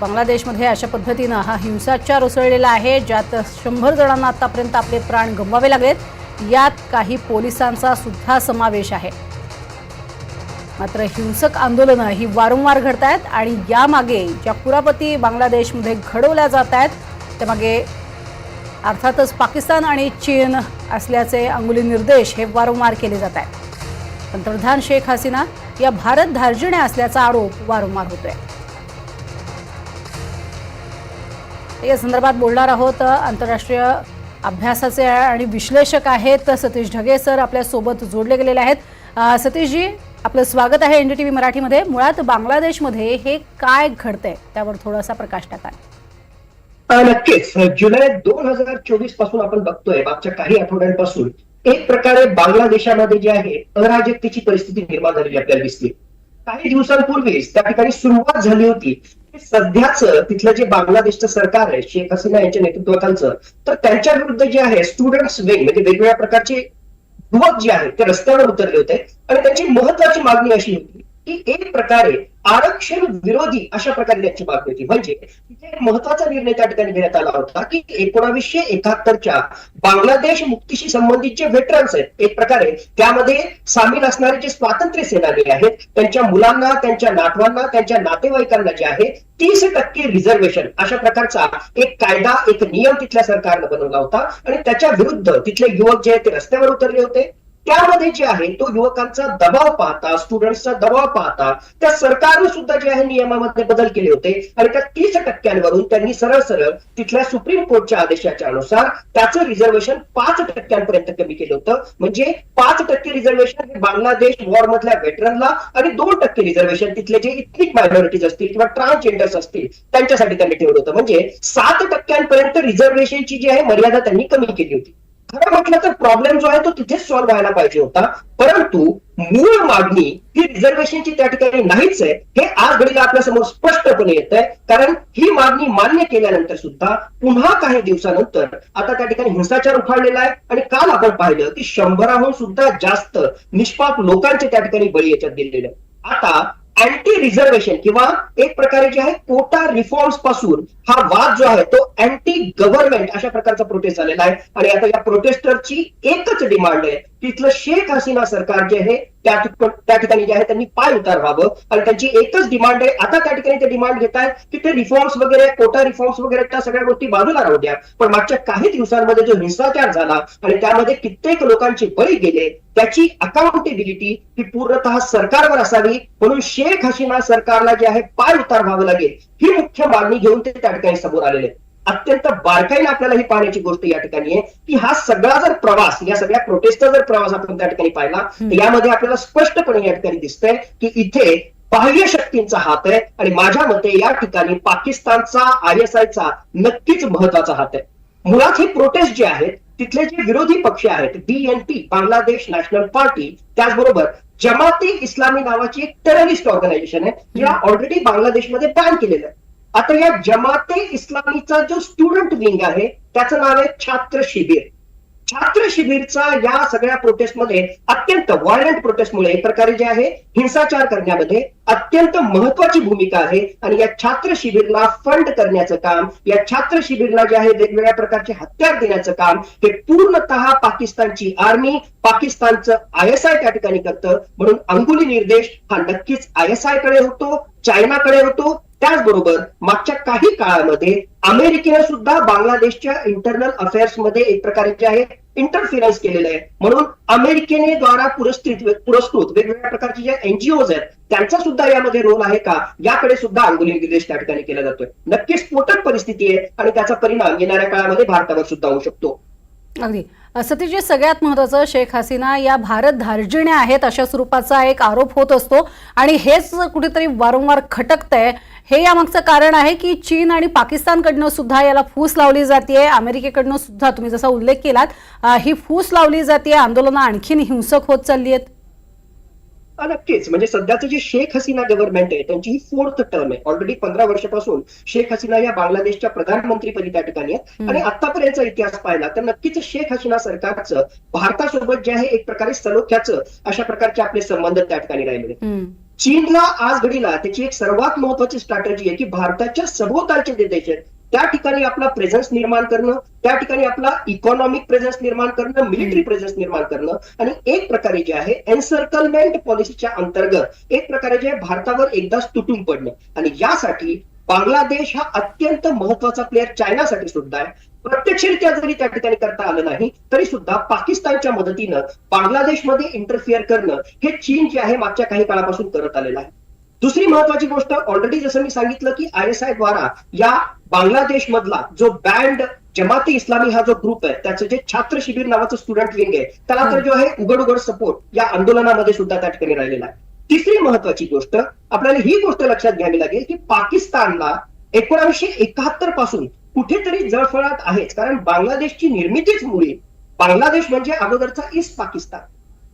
बांगलादेशमध्ये अशा पद्धतीनं हा हिंसाचार उसळलेला आहे ज्यात शंभर जणांना आतापर्यंत आपले प्राण गमवावे लागलेत. यात काही पोलिसांचा सुद्धा समावेश आहे. मात्र हिंसक आंदोलनं ही वारंवार घडत आहेत आणि यामागे ज्या कुरापती बांगलादेशमध्ये घडवल्या जात आहेत त्यामागे अर्थातच पाकिस्तान आणि चीन असल्याचे अंगुली निर्देश हे वारंवार केले जात आहेत पंतप्रधान शेख हसीना या भारत धार्जिण्या असल्याचा आरोप वारंवार होतोय. या संदर्भात बोलणार आहोत. आंतरराष्ट्रीय अभ्यासाचे आणि विश्लेषक आहेत सतीश ढगे सर आपल्यासोबत जोडले गेलेले आहेत. सतीशजी आपलं स्वागत आहे एनडीटीव्ही मराठीमध्ये. मुळात बांगलादेशमध्ये हे काय घडतंय? त्यावर थोडासा प्रकाश टाका. नक्कीच. जुलै दोन हजार चोवीसपासून आपण बघतोय मागच्या काही आठवड्यांपासून एक प्रकारे बांगलादेशामध्ये जे आहे अराजकतेची परिस्थिती निर्माण झालेली आपल्याला दिसली काही दिवसांपूर्वीच त्या ठिकाणी सुरुवात झाली होती. सध्याच तिथलं जे बांगलादेशचं सरकार आहे शेख हसीना यांच्या नेतृत्वाखालचं तर त्यांच्या विरुद्ध जे आहे स्टुडंट्स विंग म्हणजे वेगवेगळ्या प्रकारचे युवक जे आहेत ते रस्त्यावर उतरले होते. आणि त्यांची महत्वाची मागणी अशी होती की एक प्रकारे आरक्षण विरोधी अशा प्रकारे त्यांची मागणी होती. म्हणजे तिथे एक महत्त्वाचा निर्णय त्या ठिकाणी घेण्यात आला होता की एकोणावीसशे एकाहत्तरच्या बांगलादेश मुक्तीशी संबंधित जे वेटरन्स आहेत एक प्रकारे त्यामध्ये सामील असणारे जे स्वातंत्र्य सेनानी आहेत त्यांच्या मुलांना त्यांच्या नातवांना त्यांच्या नातेवाईकांना जे आहे तीस टक्के रिझर्वेशन अशा प्रकारचा एक कायदा एक नियम तिथल्या सरकारनं बनवला होता. आणि त्याच्या विरुद्ध तिथले युवक जे आहेत ते रस्त्यावर उतरले होते. त्यामध्ये जे आहे तो युवकांचा दबाव पाहता स्टुडंटचा दबाव पाहता त्या सरकारने सुद्धा जे आहे नियमामध्ये बदल केले होते. आणि त्या तीस टक्क्यांवरून त्यांनी सरळ सरळ तिथल्या सुप्रीम कोर्टच्या आदेशाच्या अनुसार त्याचं रिझर्वेशन पाच टक्क्यांपर्यंत कमी केलं होतं. म्हणजे पाच टक्के रिझर्वेशन हे बांगलादेश वॉर मधल्या वेटरनला आणि दोन टक्के रिझर्वेशन तिथले जे इथनिक मायनॉरिटीज असतील किंवा ट्रान्सजेंडर्स असतील त्यांच्यासाठी त्यांनी ठेवलं होतं. म्हणजे सात टक्क्यांपर्यंत रिझर्वेशनची जी आहे मर्यादा त्यांनी कमी केली होती. खरं म्हटलं तर प्रॉब्लेम जो आहे तो तिथेच सॉल्व्ह व्हायला पाहिजे होता. परंतु मूळ मागणी ही रिझर्वेशनची त्या ठिकाणी नाहीच आहे. हे आज घडीला आपल्यासमोर स्पष्टपणे येत आहे कारण ही मागणी मान्य केल्यानंतर सुद्धा पुन्हा काही दिवसानंतर आता त्या ठिकाणी हिंसाचार उफाळलेला आहे. आणि काल आपण पाहिलं की शंभराहून सुद्धा जास्त निष्पाप लोकांचे त्या ठिकाणी बळी याच्यात दिलेले आता अँटी रिझर्वेशन किंवा एक प्रकारे जे आहे कोटा रिफॉर्म्सपासून हा वाद जो आहे तो अँटी गव्हर्नमेंट अशा प्रकारचा प्रोटेस्ट झालेला आहे. आणि आता या प्रोटेस्टरची एकच डिमांड आहे. तिथलं शेख हसीना सरकार जे आहे त्या त्या ठिकाणी जे आहे त्यांनी पाय उतारवावं. आणि त्यांची एकच डिमांड आहे. आता त्या ठिकाणी ते डिमांड घेत आहेत की ते रिफॉर्म्स वगैरे कोटा रिफॉर्म्स वगैरे त्या सगळ्या गोष्टी बाजूला राहू द्या. पण मागच्या काही दिवसांमध्ये जो हिंसाचार झाला आणि त्यामध्ये कित्येक लोकांचे बळी गेले त्याची अकाउंटेबिलिटी ही पूर्णतः सरकारवर असावी. म्हणून शेख हसीना सरकारला जे आहे पाय उतार व्हावं लागेल. ही मुख्य मागणी घेऊन ते त्या ठिकाणी समोर आलेले आहेत. अत्यंत बारकाईने आपल्याला ही पाहण्याची गोष्ट या ठिकाणी आहे की हा सगळा जर प्रवास या सगळ्या प्रोटेस्टचा जर प्रवास आपण त्या ठिकाणी पाहिला तर यामध्ये आपल्याला स्पष्टपणे या ठिकाणी दिसतंय की इथे बाह्य शक्तींचा हात आहे आणि माझ्या मते या ठिकाणी पाकिस्तानचा आय एस आयचा नक्कीच महत्त्वाचा हात आहे. मुळात हे प्रोटेस्ट जे आहेत तिथले जे विरोधी पक्ष आहेत बीएनपी बांगलादेश नॅशनल पार्टी त्याचबरोबर जमाते इस्लामी नावाची एक टेररिस्ट ऑर्गनायझेशन आहे जिला ऑलरेडी बांगलादेशमध्ये बॅन केलेलं आहे. आता या जमाते इस्लामीचा जो स्टुडंट विंग आहे त्याचं नाव आहे छात्र शिबिर. छात्र शिबिरचा या सगळ्या प्रोटेस्टमध्ये अत्यंत व्हायलंट प्रोटेस्टमुळे एक प्रकारे जे आहे हिंसाचार करण्यामध्ये अत्यंत महत्वाची भूमिका आहे आणि या छात्र शिबिरला फंड करण्याचं काम या छात्र शिबिरला जे आहे वेगवेगळ्या प्रकारचे हत्यार देण्याचं काम हे पूर्णतः पाकिस्तानची आर्मी पाकिस्तानचं आय एस आय त्या ठिकाणी करतं. म्हणून अंगुली निर्देश हा नक्कीच आय एस आयकडे होतो चायनाकडे होतो त्याचबरोबर मागच्या काही काळामध्ये अमेरिकेने सुद्धा बांगलादेशच्या इंटरनल अफेअर्समध्ये एक प्रकारे जे आहे इंटरफिरन्स केलेलं आहे. म्हणून अमेरिकेने द्वारा पुरस्कृत पुरस्कृत वेगवेगळ्या प्रकारचे जे एनजीओज आहेत त्यांचा सुद्धा यामध्ये रोल आहे का? याकडे सुद्धा अंगुली निर्देश त्या ठिकाणी केला जातोय. नक्कीच स्फोटक परिस्थिती आहे आणि त्याचा परिणाम येणाऱ्या काळामध्ये भारतावर सुद्धा होऊ शकतो. अगदी. सतीशजी सगळ्यात महत्वाचं शेख हसीना या भारत धार्जिण्या आहेत अशा स्वरूपाचा एक आरोप होत असतो. आणि हेच कुठेतरी वारंवार खटकतंय. हे यामागचं कारण आहे की चीन आणि पाकिस्तानकडनं सुद्धा याला फूस लावली जाते अमेरिकेकडनं सुद्धा तुम्ही जसा उल्लेख केलात ही फूस लावली जाते आंदोलनं आणखीन हिंसक होत चालली आहेत नक्कीच म्हणजे सध्याचं जे शेख हसीना गव्हर्नमेंट आहे त्यांची ही फोर्थ टर्म आहे ऑलरेडी पंधरा वर्षापासून शेख हसीना या बांगलादेशच्या प्रधानमंत्रीपदी त्या ठिकाणी आहेत. आणि आतापर्यंतचा इतिहास पाहिला तर नक्कीच शेख हसीना सरकारचं भारतासोबत जे आहे एक प्रकारे सलोख्याचं अशा प्रकारचे आपले संबंध त्या ठिकाणी राहिलेले. हम्म. चीनला आज घडीला त्याची एक सर्वात महत्वाची स्ट्रॅटेजी आहे की भारताच्या सभोवतालचे जे देश आहेत त्या ठिकाणी आपला प्रेझेन्स निर्माण करणं त्या ठिकाणी आपला इकॉनॉमिक प्रेझेन्स निर्माण करणं मिलिटरी प्रेझेन्स निर्माण करणं आणि एक प्रकारे जे आहे एन्सर्कलमेंट पॉलिसीच्या अंतर्गत एक प्रकारे जे आहे भारतावर एकदाच तुटून पडणं. आणि यासाठी बांगलादेश हा अत्यंत महत्त्वाचा प्लेअर चायनासाठी सुद्धा आहे. प्रत्यक्षरित्या जरी त्या ठिकाणी करता आलं नाही तरी सुद्धा पाकिस्तानच्या मदतीनं बांगलादेशमध्ये इंटरफिअर करणं हे चीन जे आहे मागच्या काही काळापासून करत आलेलं आहे. दुसरी महत्वाची गोष्ट ऑलरेडी जसं मी सांगितलं की आय एस आय द्वारा या बांगलादेश मधला जो बँड जमाती इस्लामी हा जो ग्रुप आहे त्याचं जे छात्र शिबिर नावाचं स्टुडंट विंग आहे त्याला तर जो आहे उघड उघड सपोर्ट या आंदोलनामध्ये सुद्धा त्या ठिकाणी राहिलेला आहे. तिसरी महत्वाची गोष्ट आपल्याला ही गोष्ट लक्षात घ्यावी लागेल की पाकिस्तानला एकोणीसशे एकाहत्तरपासून कुठेतरी जळफळाट आहेच. कारण बांगलादेशची निर्मितीच मुळे बांगलादेश म्हणजे अगोदरचा ईस्ट पाकिस्तान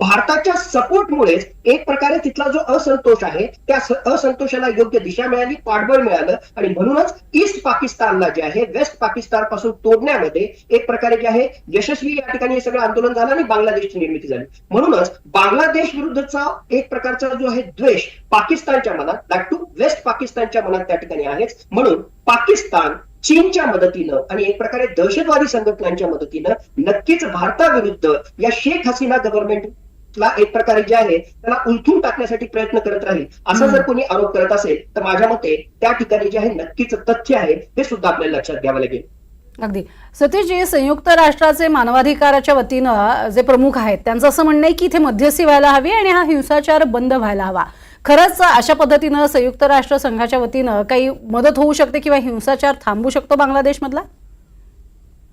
भारताच्या सपोर्टमुळेच एक प्रकारे तिथला जो असंतोष आहे त्या असंतोषाला योग्य दिशा मिळाली पाठबळ मिळालं आणि म्हणूनच ईस्ट पाकिस्तानला जे आहे वेस्ट पाकिस्तानपासून तोडण्यामध्ये एक प्रकारे जे आहे यशस्वी या ठिकाणी हे सगळं आंदोलन झालं आणि बांगलादेशची निर्मिती झाली. म्हणूनच बांगलादेश विरुद्धचा एक प्रकारचा जो आहे द्वेष पाकिस्तानच्या मनात दॅट टू वेस्ट पाकिस्तानच्या मनात त्या ठिकाणी आहेच. म्हणून पाकिस्तान चीनच्या मदतीनं आणि एक प्रकारे दहशतवादी संघटनांच्या मदतीनं नक्कीच भारताविरुद्ध या शेख हसीना गव्हर्नमेंट गव्हर्नमेंटला एक प्रकारे जे आहे त्याला उलथून टाकण्यासाठी प्रयत्न करत राहील. असा. जर कोणी आरोप करत असेल तर माझ्या मते त्या ठिकाणी जे आहे नक्कीच तथ्य आहे हे सुद्धा आपल्याला लक्षात घ्यावं लागेल. अगदी. सतीशजी संयुक्त राष्ट्राचे मानवाधिकाराच्या वतीनं जे प्रमुख आहेत त्यांचं असं म्हणणं आहे की इथे मध्यस्थी व्हायला हवी आणि हा हिंसाचार बंद व्हायला हवा. खरंच अशा पद्धतीनं संयुक्त राष्ट्र संघाच्या वतीनं काही मदत होऊ शकते किंवा हिंसाचार थांबू शकतो बांगलादेशमधला?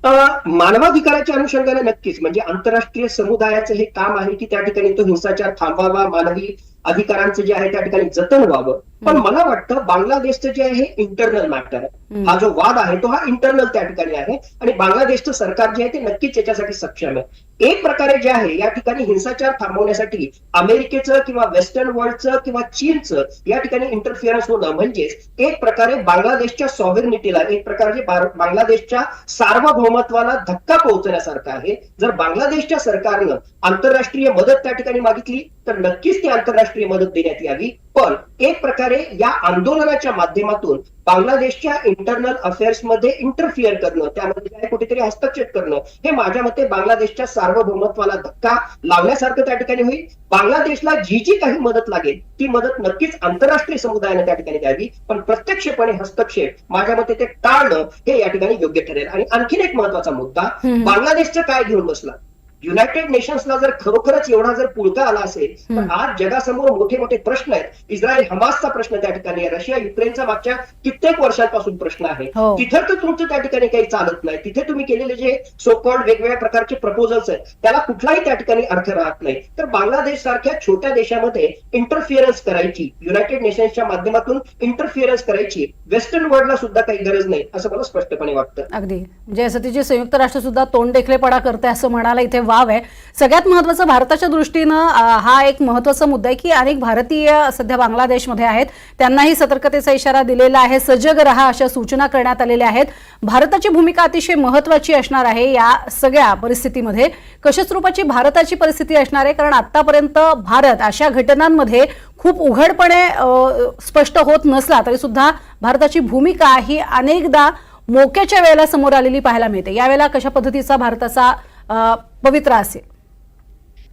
मानवाधिकाराच्या अनुषंगाने नक्कीच. म्हणजे आंतरराष्ट्रीय समुदायाचं हे काम आहे की त्या ठिकाणी तो हिंसाचार थांबवावा मानवी अधिकारांचं जे आहे त्या ठिकाणी जतन व्हावं. पण मला वाटतं बांगलादेशचं जे आहे हे इंटरनल मॅटर आहे. हा जो वाद आहे तो हा इंटरनल त्या ठिकाणी आहे. आणि बांगलादेशचं सरकार जे आहे ते नक्कीच याच्यासाठी सक्षम आहे. एक प्रकारे जे आहे या ठिकाणी हिंसाचार थांबवण्यासाठी अमेरिकेचं किंवा वेस्टर्न वर्ल्डचं किंवा चीनचं या ठिकाणी इंटरफिअरन्स होणं म्हणजेच एक प्रकारे बांगलादेशच्या सॉव्हरिनिटीला एक प्रकारे बांगलादेशच्या सार्वभौमत्वाला धक्का पोहोचण्यासारखं आहे. जर बांगलादेशच्या सरकारनं आंतरराष्ट्रीय मदत त्या ठिकाणी मागितली तर नक्कीच ती आंतरराष्ट्रीय मदत देण्यात यावी. पण एक प्रकारे या आंदोलनाच्या माध्यमातून बांगलादेशच्या इंटरनल अफेअर्समध्ये इंटरफिअर करणं त्यामध्ये आहे कुठेतरी हस्तक्षेप करणं हे माझ्या मते बांगलादेशच्या सार्वभौमत्वाला धक्का लावण्यासारखं त्या ठिकाणी होईल. बांगलादेशला जी जी काही मदत लागेल ती मदत नक्कीच आंतरराष्ट्रीय समुदायाने त्या ठिकाणी द्यावी पण प्रत्यक्षपणे हस्तक्षेप माझ्या मते ते टाळणं हे या ठिकाणी योग्य ठरेल. आणि आणखीन एक महत्त्वाचा मुद्दा. बांगलादेशचं काय घेऊन बसला? युनायटेड नेशन्सला जर खरोखरच एवढा जर पुळका आला असेल तर. आज जगासमोर मोठे मोठे प्रश्न आहेत. इस्रायल हमासचा प्रश्न त्या ठिकाणी आहे. रशिया युक्रेनचा मागच्या कित्येक वर्षांपासून प्रश्न आहे. हो. तिथं तर तुमचं त्या ठिकाणी काही चालत नाही. तिथे तुम्ही केलेले जे सो कॉल्ड वेगवेगळ्या प्रकारचे प्रपोजल्स आहेत त्याला कुठलाही त्या ठिकाणी अर्थ राहत नाही. तर बांगलादेश सारख्या छोट्या देशामध्ये इंटरफिअरन्स करायची युनायटेड नेशन्सच्या माध्यमातून इंटरफिअरन्स करायची वेस्टर्न वर्ल्डला सुद्धा काही गरज नाही असं मला स्पष्टपणे वाटतं. अगदी. म्हणजे सतीची संयुक्त राष्ट्र सुद्धा तोंड देखलेपणा करते असं म्हणायला इथे वाव आहे. सगळ्यात महत्वाचं भारताच्या दृष्टीनं हा एक महत्त्वाचा मुद्दा आहे की अनेक भारतीय सध्या बांगलादेशमध्ये आहेत. त्यांनाही सतर्कतेचा इशारा दिलेला आहे. सजग रहा अशा सूचना करण्यात आलेल्या आहेत. भारताची भूमिका अतिशय महत्वाची असणार आहे या सगळ्या परिस्थितीमध्ये. कशा स्वरूपाची भारताची परिस्थिती असणार आहे कारण आतापर्यंत भारत अशा घटनांमध्ये खूप उघडपणे स्पष्ट होत नसला तरी सुद्धा भारताची भूमिका ही अनेकदा मोक्याच्या वेळेला समोर आलेली पाहायला मिळते. यावेळेला कशा पद्धतीचा भारताचा पवित्रा असेल.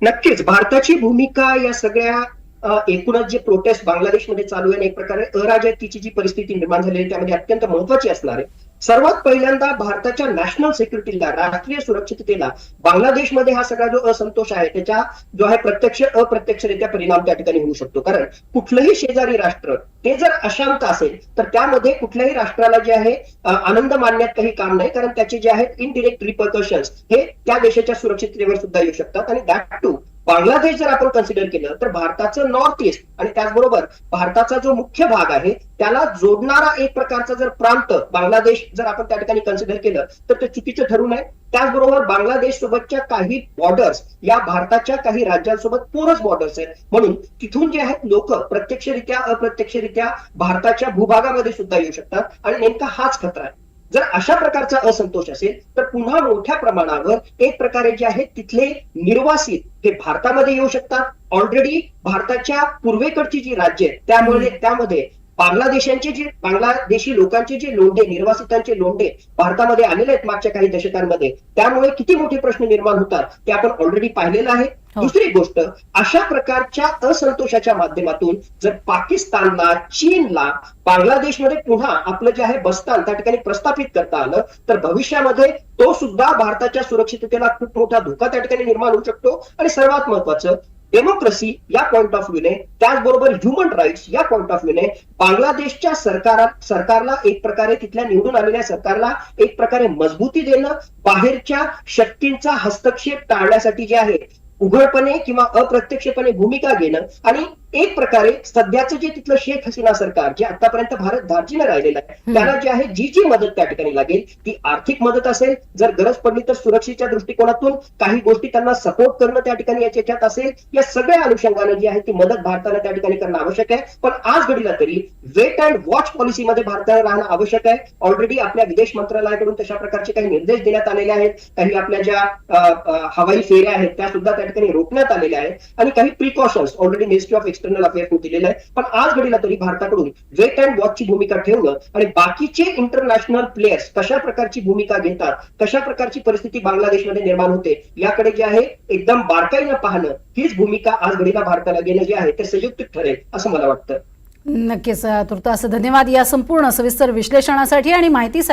नक्कीच. भारताची भूमिका या सगळ्या एकूणच जे प्रोटेस्ट बांगलादेशमध्ये चालू आहे एक प्रकारे अराजकतेची जी परिस्थिती निर्माण झालेली आहे त्यामध्ये अत्यंत महत्वाची असणार आहे. सर्वात पहिल्यांदा भारताच्या नॅशनल सिक्युरिटीला राष्ट्रीय सुरक्षिततेला बांगलादेशमध्ये हा सगळा जो असंतोष आहे त्याच्या जो आहे प्रत्यक्ष अप्रत्यक्षरित्या परिणाम त्या ठिकाणी होऊ शकतो. कारण कुठलंही शेजारी राष्ट्र ते जर अशांत असेल तर त्यामध्ये कुठल्याही राष्ट्राला जे आहे आनंद मानण्यात काही काम नाही. कारण त्याचे जे आहेत इनडिरेक्ट रिपर्कशन्स हे त्या देशाच्या सुरक्षिततेवर सुद्धा येऊ शकतात. आणि दॅट टू बांगलादेश जर आपण कन्सिडर केलं तर भारताचं नॉर्थ ईस्ट आणि त्याचबरोबर भारताचा जो मुख्य भाग आहे त्याला जोडणारा एक प्रकारचा जर प्रांत बांगलादेश जर आपण त्या ठिकाणी कन्सिडर केलं तर ते चुकीचं ठरू नये त्याचबरोबर बांगलादेश सोबतच्या काही बॉर्डर्स या भारताच्या काही राज्यांसोबत पोरस बॉर्डर्स आहेत. म्हणून तिथून जे आहेत लोक प्रत्यक्षरित्या अप्रत्यक्षरित्या भारताच्या भूभागामध्ये सुद्धा येऊ शकतात. आणि नेमका हाच खतरा आहे. जर अशा प्रकारचा असंतोष असेल तर पुन्हा मोठ्या प्रमाणावर एक प्रकारे जे आहे तिथले निर्वासित हे भारतामध्ये येऊ शकतात. ऑलरेडी भारताच्या पूर्वेकडची जी राज्य आहेत त्यामुळे त्यामध्ये बांगलादेशांचे जे बांगलादेशी लोकांचे जे लोंढे निर्वासितांचे लोंढे भारतामध्ये आलेले आहेत मागच्या काही दशकांमध्ये त्यामुळे किती मोठे प्रश्न निर्माण होतात ते आपण ऑलरेडी पाहिलेलं आहे हो. दुसरी गोष्ट अशा प्रकारच्या असंतोषाच्या माध्यमातून जर पाकिस्तानला चीनला बांगलादेशमध्ये पुन्हा आपलं जे आहे बस्तान त्या ठिकाणी प्रस्थापित करता आलं तर भविष्यामध्ये तो सुद्धा भारताच्या सुरक्षिततेला खूप मोठा धोका त्या ठिकाणी निर्माण होऊ शकतो आणि सर्वात महत्वाचं डेमोक्रेसी या पॉइंट ऑफ व्ह्यूने त्याचबरोबर ह्युमन राईट्स या पॉइंट ऑफ व्ह्यूने बांगलादेशच्या सरकारा सरकारला एक प्रकारे तिथल्या निवडून आलेल्या सरकारला एक प्रकारे मजबूती देणं बाहेरच्या शक्तींचा हस्तक्षेप टाळण्यासाठी जे आहे उघडपणे किंवा अप्रत्यक्षपणे भूमिका घेणं आणि एक प्रकारे सध्याचं जे तिथलं शेख हसीना सरकार जे आतापर्यंत भारत धार्जिनं राहिलेलं आहे. त्याला जे आहे जी जी मदत त्या ठिकाणी लागेल ती आर्थिक मदत असेल जर गरज पडली तर सुरक्षेच्या दृष्टिकोनातून काही गोष्टी त्यांना सपोर्ट करणं त्या ठिकाणी याच्यात असेल. या सगळ्या अनुषंगाने जी आहे ती मदत भारताला त्या ठिकाणी करणं आवश्यक आहे. पण आज घडीला तरी वेट अँड वॉच पॉलिसीमध्ये भारताला राहणं आवश्यक आहे. ऑलरेडी आपल्या विदेश मंत्रालयाकडून तशा प्रकारचे काही निर्देश देण्यात आलेले आहेत. काही आपल्या ज्या हवाई फेऱ्या आहेत त्या सुद्धा त्या ठिकाणी रोखण्यात आलेल्या आहेत. आणि काही precautions already ministry of external affairs दिलेलं आहे. पण आज घडीला तरी भारताकडून वेट अँड वॉचची भूमिका ठेवणं आणि बाकीचे इंटरनॅशनल प्लेयर्स कशा प्रकारची भूमिका घेतात कशा प्रकारची परिस्थिती बांगलादेशमध्ये निर्माण होते याकडे जे आहे एकदम बारकाईनं पाहणं हीच भूमिका आज घडीला भारताला घेणं जे आहे ते संयुक्त ठरेल असं मला वाटतं. नक्कीच तुर्तास धन्यवाद या संपूर्ण सविस्तर विश्लेषणासाठी आणि माहितीसाठी.